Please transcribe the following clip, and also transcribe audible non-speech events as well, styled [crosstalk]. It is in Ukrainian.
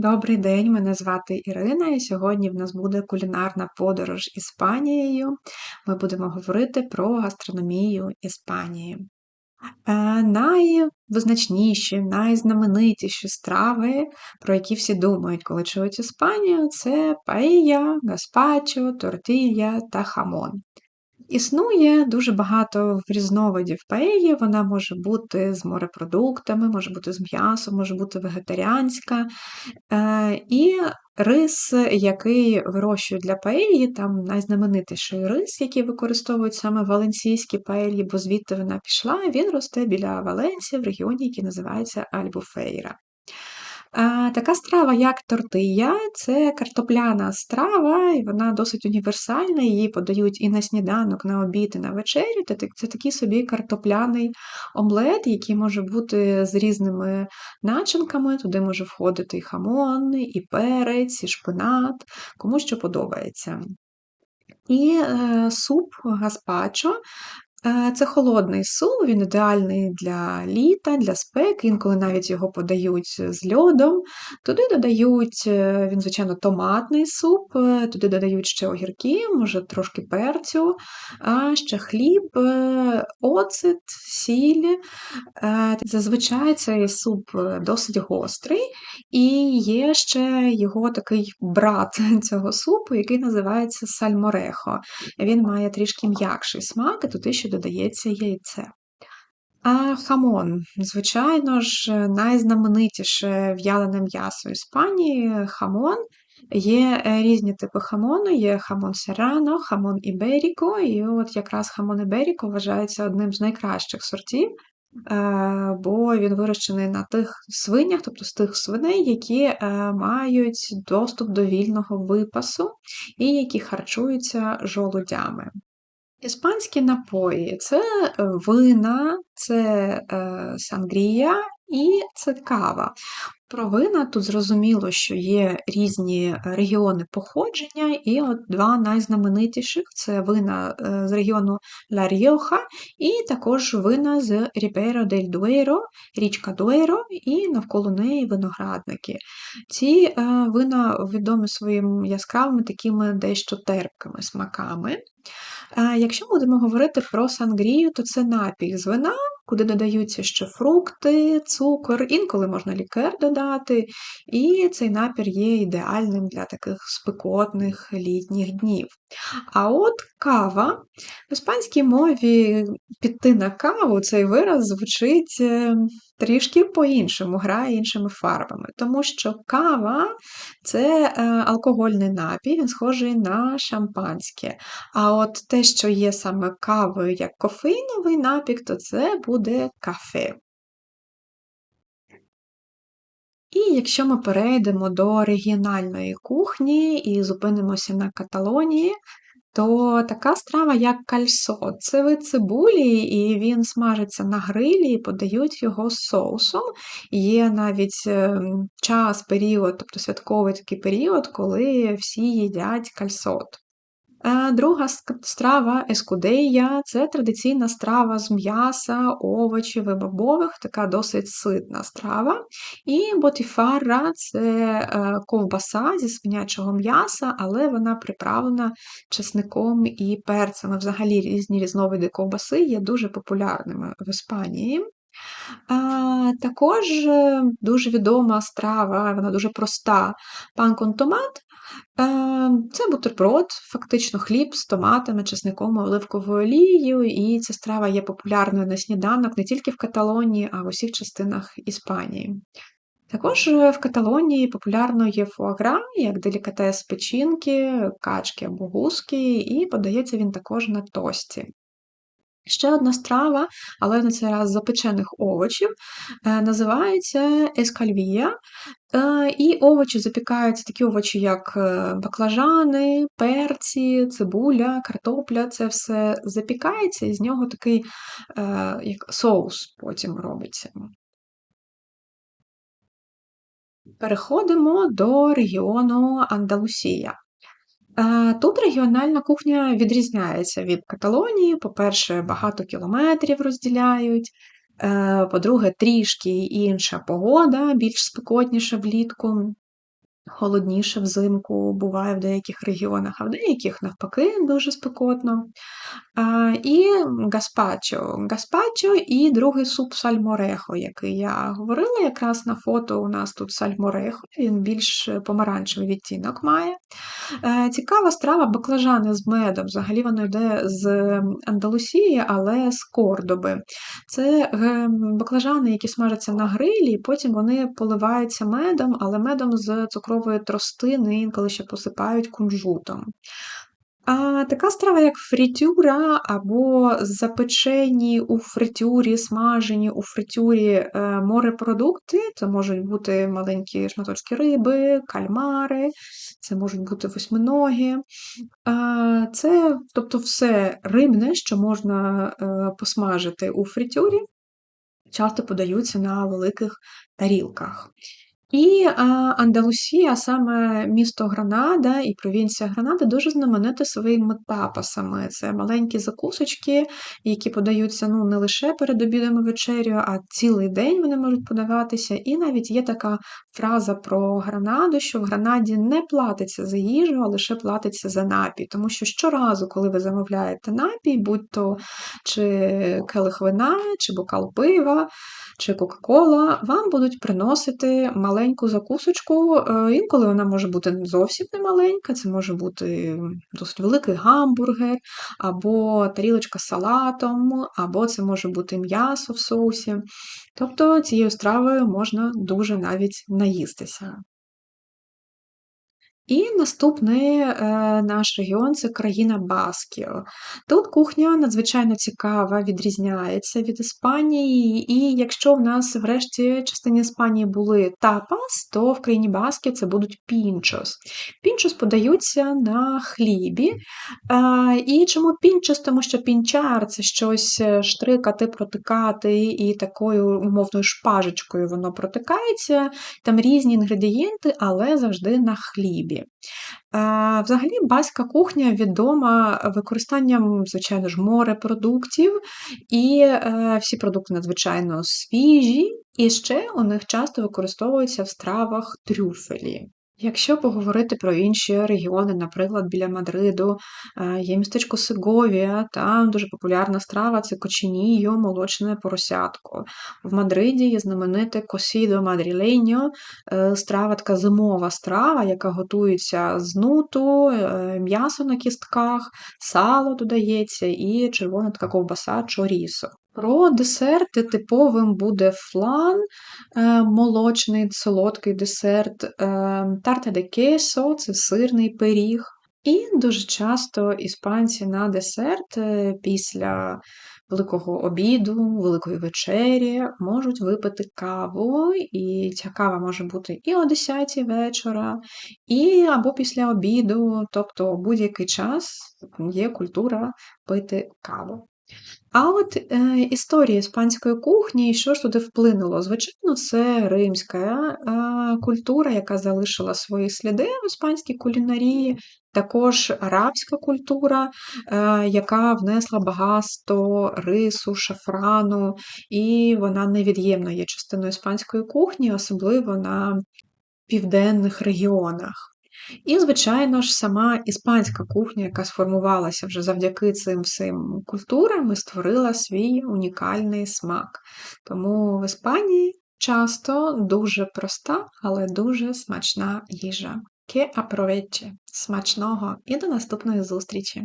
Добрий день, мене звати Ірина, і сьогодні в нас буде кулінарна подорож Іспанією. Ми будемо говорити про гастрономію Іспанії. Е, Найвизначніші, найзнаменитіші страви, про які всі думають, коли чують Іспанію, це паella, гаспачо, тортилья та хамон. Існує дуже багато різновидів паелі, вона може бути з морепродуктами, може бути з м'ясом, може бути вегетаріанська. Е, і рис, який вирощують для паелі, там найзнаменитіший рис, який використовують саме валенсійські паелі, бо звідти вона пішла, він росте біля Валенсії в регіоні, який називається Альбуфейра. Така страва, як тортия, це картопляна страва, і вона досить універсальна, її подають і на сніданок, на обід, і на вечерю. Це такий собі картопляний омлет, який може бути з різними начинками. Туди може входити і хамон, і перець, і шпинат, кому що подобається. І е, суп гаспачо Е, це холодний суп, він ідеальний для літа, для спеки, інколи навіть його подають з льодом. Туди додають, е, він, звичайно, томатний суп, е, туди додають ще огірки, може трошки перцю, а ще хліб, оцет, сіль. Зазвичай цей суп досить гострий, і є ще його такий брат [laughs] цього супу, який називається сальморехо. Він має трішки м'якший смак, і туди ще додається яйце. А хамон, звичайно ж, найзнаменитіше в'ялене м'ясо Іспанії хамон. Є е, різні типи хамону, є хамон серано, хамон іберіко, і от якраз хамон іберіко вважається одним з найкращих сортів, е, бо він вирощений на тих свинях, тобто з тих свиней, які е, мають доступ до вільного випасу і які харчуються жолудями. Іспанські напої це е, вина, це е, сангрія і це кава. Про вина тут зрозуміло, що є різні регіони походження, і от два найзнаменитіших це вина е, з регіону Ла Ріоха, і також вина з Рібейро дель Дуейро, річка Дуейро, і навколо неї виноградники. Ці вина відомі своїми яскравими такими дещо терпкими смаками. Якщо будемо говорити про сангрію, то це напій з вина, куди додаються ще фрукти, цукор, інколи можна лікер додати, і цей напір є ідеальним для таких спекотних літніх днів. А от кава в іспанській мові піти на каву цей вираз звучить е, трішки по-іншому, грає іншими фарбами, тому що кава це е, алкогольний напій, він схожий на шампанське. А от те, що є саме кавою як кофеїновий напік, то це буде кафе. І якщо ми перейдемо до регіональної кухні і зупинимося на Каталонії, то така страва, як кальсо, це вид цибулі, і він смажиться на грилі і подають його з соусом. Є навіть ем, час, період, тобто святковий такий період, коли всі їдять кальсот. Е, друга страва ескудея це традиційна страва з м'яса, овочів і бобових, така досить ситна страва. І ботіфара це е, ковбаса зі свинячого м'яса, але вона приправлена чесником і перцями. Взагалі різні різновиди ковбаси є дуже популярними в Іспанії. А, Також е, дуже відома страва, вона дуже проста пан кон томат. Це бутерброд, фактично хліб з томатами, чесником, оливковою олією, і ця страва є популярною на сніданок не тільки в Каталонії, а в усіх частинах Іспанії. Також е, в Каталонії популярно є фуагра, як делікатес печінки, качки або гуски, і подається він також на тості. Ще одна страва, але на цей раз запечених овочів, е, називається ескальвія. Е, і овочі запікаються такі овочі, як е, баклажани, перці, цибуля, картопля. Це все запікається, і з нього такий як соус потім робиться. Переходимо до регіону Андалусія. Тут регіональна кухня відрізняється від Каталонії. По-перше, багато кілометрів розділяють. Е, по-друге, трішки інша погода, більш спекотніша влітку. холодніше взимку буває в деяких регіонах, а в деяких, навпаки, дуже спекотно. І гаспачо. Гаспачо і другий суп сальморехо, який я говорила. Якраз на фото у нас тут сальморехо, він більш помаранчевий відтінок має. Е, цікава страва баклажани з медом. Взагалі воно йде з Андалусії, але з Кордоби. Це е, баклажани, які смажаться на грилі, і потім вони поливаються медом, але медом з цукрової тростини, інколи ще посипають кунжутом. А така страва, як фритюра, або запечені у фритюрі, смажені у фритюрі е, морепродукти. Це можуть бути маленькі шматочки риби, кальмари, це можуть бути восьминоги. Це, тобто, все рибне, що можна е, посмажити у фритюрі, часто подаються на великих тарілках. І Андалусія, саме місто Гранада і провінція Гранада, дуже знаменита своїми тапасами. Це маленькі закусочки, які подаються ну, не лише перед обідом і вечерю, а цілий день вони можуть подаватися. І навіть є така фраза про Гранаду, що в Гранаді не платиться за їжу, а лише платиться за напій. Тому що щоразу, коли ви замовляєте напій, будь-то чи келих вина, чи бокал пива, чи Кока-Кола, вам будуть приносити маленьку закусочку. Е, інколи вона може бути зовсім не маленька, це може бути досить великий гамбургер, або тарілочка з салатом, або це може бути м'ясо в соусі. Тобто цією стравою можна дуже навіть наїстися. І наступний е, наш регіон це країна Баскіо. Тут кухня надзвичайно цікава, відрізняється від Іспанії, і якщо в нас в решті частині Іспанії були тапас, то в країні Баскіо це будуть пінчос. Пінчос подаються на хлібі. Е, і чому пінчос? Тому що пінчар це щось е, штрикати, протикати, і такою умовною шпажечкою воно протикається. Там різні інгредієнти, але завжди на хлібі. Взагалі, баська кухня відома використанням, звичайно ж, морепродуктів, і е, всі продукти надзвичайно свіжі, і ще у них часто використовуються в стравах трюфелі. Якщо поговорити про інші регіони, наприклад, біля Мадриду, е, є містечко Сеговія, там дуже популярна страва це коченійо, молочне поросятко. В Мадриді є знамените косідо мадріленьо, е, страва така зимова страва, яка готується з нуту, е, м'ясо на кістках, сало додається і червона така ковбаса чорісо. Про десерти типовим буде флан, е, молочний, солодкий десерт, е, тарта де кесо це сирний пиріг. І дуже часто іспанці на десерт е, після великого обіду, великої вечері можуть випити каву, і ця кава може бути і о 10 вечора, і або після обіду, тобто будь-який час є культура пити каву. А от е, історія іспанської кухні, і що ж туди вплинуло? Звичайно, це римська е, культура, яка залишила свої сліди в іспанській кулінарії, також арабська культура, е, яка внесла багато рису, шафрану, і вона невід'ємно є частиною іспанської кухні, особливо на південних регіонах. І, звичайно ж, сама іспанська кухня, яка сформувалася вже завдяки цим всім культурам, і створила свій унікальний смак. Тому в Іспанії часто дуже проста, але дуже смачна їжа. Ке апровече! Смачного і до наступної зустрічі!